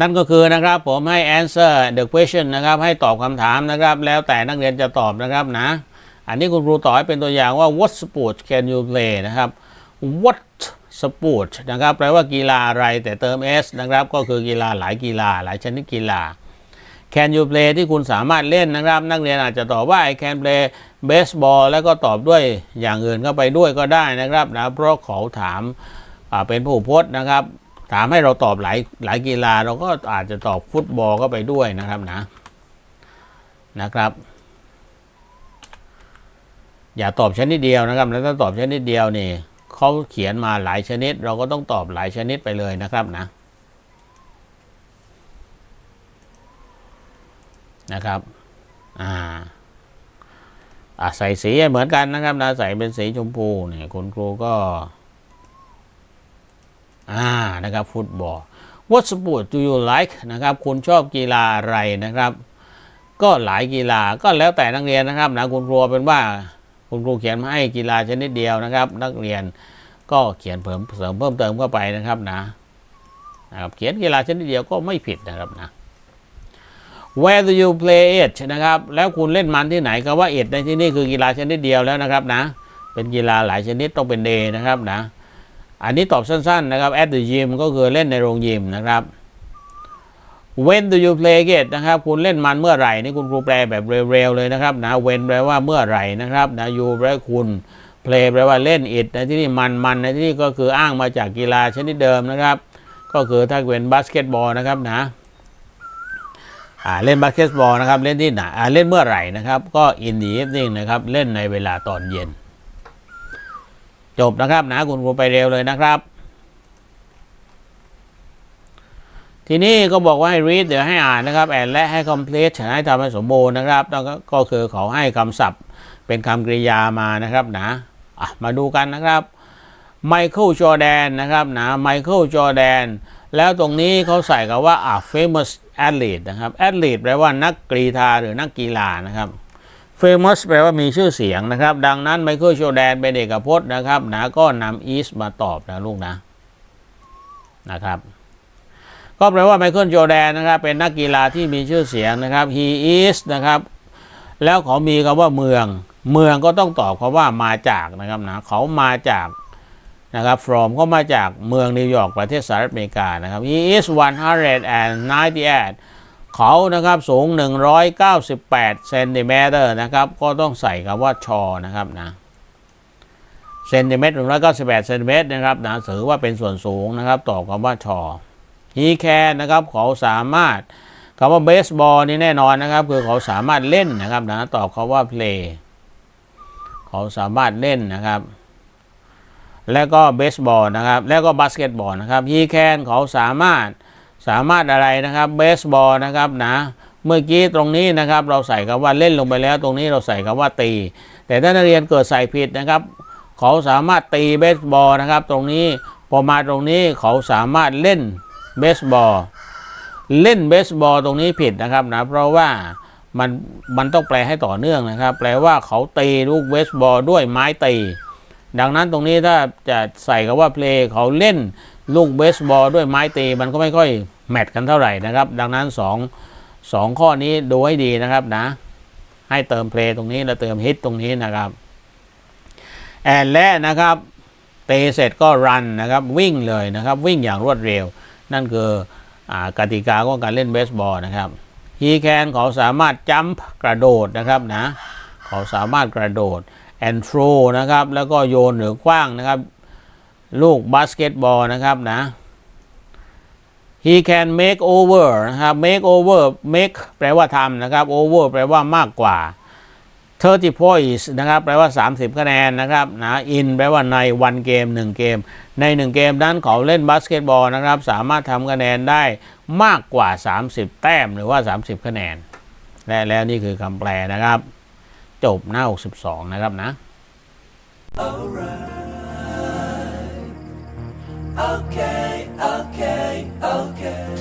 นั่นก็คือนะครับผมให้ answer the question นะครับให้ตอบคำถามนะครับ แล้วแต่นักเรียนจะตอบนะครับนะ อันนี้คุณครูต่อให้เป็นตัวอย่างว่า what sport can you play นะครับ what sport นะครับแปลว่ากีฬาอะไรแต่เติม s นะครับ ก็คือกีฬาหลายกีฬา หลายชนิดกีฬา can you play ที่คุณสามารถเล่นนะครับ นักเรียนอาจจะตอบว่า I can play baseball แล้วก็ตอบด้วยอย่างอื่นเข้าไปด้วยก็ได้นะครับนะเพราะเขาถามเป็นผู้พจน์นะครับ ถามให้เราตอบหลายหลายกีฬาเราก็อาจจะตอบฟุตบอลเข้าไปด้วยนะครับนะนะครับ อย่าตอบชนิดเดียวนะครับ แล้วถ้าตอบชนิดเดียวนี่เขาเขียนมาหลายชนิด เราก็ต้องตอบหลายชนิดไปเลยนะครับนะนะครับอ่าอะใส่สีเหมือนกันนะครับนะใส่เป็นสีชมพูเนี่ยคุณครูก็ อ่านะครับฟุตบอล What sport do you like นะครับคุณชอบกีฬาอะไรนะครับ ก็หลายกีฬาก็แล้วแต่นักเรียนนะครับนะคุณครูเป็นว่าคุณครูเขียนมาให้กีฬาชนิดเดียวนะครับ นักเรียนก็เขียนเพิ่มเสริมเพิ่มเติมเข้าไปนะครับนะนะครับเขียนกีฬาชนิดเดียวก็ไม่ผิดนะครับนะ Where do you play it นะครับ แล้วคุณเล่นมันที่ไหนคำว่า it ในที่นี่คือกีฬาชนิดเดียวแล้วนะครับนะ เป็นกีฬาหลายชนิดต้องเป็น day นะครับนะ อันนี้ตอบสั้นๆนะครับ at the gym ก็คือเล่นในโรงยิมนะครับ when do you play it นะครับ คุณเล่นมันเมื่อไหร่นี่คุณครูแปลแบบเร็วๆเลยนะครับนะ when แปลว่าเมื่อไหร่นะครับนะ you แปลว่าคุณ play แปลว่าเล่น it ในที่นี่มันมันในที่นี่ก็คืออ้างมาจากกีฬาชนิดเดิมนะครับ ก็คือถ้าเป็นบาสเกตบอลนะครับนะเล่นบาสเกตบอลนะครับ เล่นที่ไหนเล่นเมื่อไหร่นะครับ ก็ in the evening นะครับ เล่นในเวลาตอนเย็น จบนะครับนะคุณครูไปเร็วเลยนะครับ ทีนี้ก็บอกว่าให้ read เดี๋ยวให้อ่านนะครับ and และให้ complete ให้ทำให้สมบูรณ์นะครับแล้วก็คือเขาให้คำศัพท์เป็นคำกริยามานะครับนะะมาดูกันนะครับไมเคิลจอแดนนะครับนะไมเคิลจอแดนแล้วตรงนี้เขาใส่กับว่า a famous athlete นะครับ athlete แปลว่านักกรีธาหรือนักกีฬานะครับ famous แปลว่ามีชื่อเสียงนะครับ ดังนั้นไมเคิลโชแดนเป็นเอกพจน์นะครับนะก็นำ is มาตอบนะลูกนะนะครับก็แปลว่าไมเคิลโจแดนนะครับเป็นนักกีฬาที่มีชื่อเสียงนะครับ he is นะครับแล้วเขามีคำว่าเมือง เมืองก็ต้องตอบคำว่ามาจากนะครับนะเขามาจากนะครับ from ก็มาจากเมืองนิวยอร์กประเทศสหรัฐอเมริกานะครับ he is 198 เขานะครับสูง 198เซนติเมตรนะครับ ก็ต้องใส่คำว่าชอนะครับนะเซนติเมตร198เก้าสิบแปดเซนติเมตรนะครับนะถือว่าเป็นส่วนสูงนะครับตอบคำว่าชอ he can นะครับเขาสามารถคำว่าเบสบอลนี่แน่นอนนะครับ คือเขาสามารถเล่นนะครับนะตอบคำว่า play เขาสามารถเล่นนะครับ แล้วก็เบสบอลนะครับ แล้วก็บาสเกตบอลนะครับ he can เขาสามารถ สามารถอะไรนะครับเบสบอลนะครับนะเมื่อกี้ตรงนี้นะครับเราใส่คำว่าเล่นลงไปแล้ว ตรงนี้เราใส่คำว่าตี แต่ถ้านักเรียนเกิดใส่ผิดนะครับ เขาสามารถตีเบสบอลนะครับ ตรงนี้พอมาตรงนี้เขาสามารถเล่นเบสบอลเล่นเบสบอลตรงนี้ผิดนะครับนะเพราะว่ามันมันต้องแปลให้ต่อเนื่องนะครับ แปลว่าเขาตีลูกเบสบอลด้วยไม้ตีดังนั้นตรงนี้ถ้าจะใส่คำว่าเพลงเขาเล่นลูกเบสบอลด้วยไม้ตีมันก็ไม่ค่อย แมทกันเท่าไหร่นะครับ ดังนั้นสองสองข้อนี้ดูให้ดีนะครับนะ ให้เติมเพลงตรงนี้แล้วเติมฮิตตรงนี้นะครับแอนและนะครับเตะเสร็จก็รันนะครับวิ่งเลยนะครับ วิ่งอย่างรวดเร็ว นั่นคืออกติกาของการเล่นเบสบอลนะครับฮีแคนเขาสามารถจัมป์กระโดดนะครับนะเขาสามารถกระโดดแอนทรนะครับ แล้วก็โยนหรือคว้างนะครับ ลูกบาสเกตบอลนะครับนะ he can make over นะครับ make over make แปลว่าทำนะครับ over แปลว่ามากกว่า30 points นะครับ แปลว่า 30 คะแนนนะครับนะ in แปลว่าในวันเกม 1 เกม ใน 1 เกมนั้นเขาเล่นบาสเกตบอลนะครับ สามารถทำคะแนนได้มากกว่า 30 แต้มหรือว่า 30 คะแนน และแล้วนี่คือคำแปลนะครับ จบหน้า 62 นะครับนะ Okay, okay. Okay.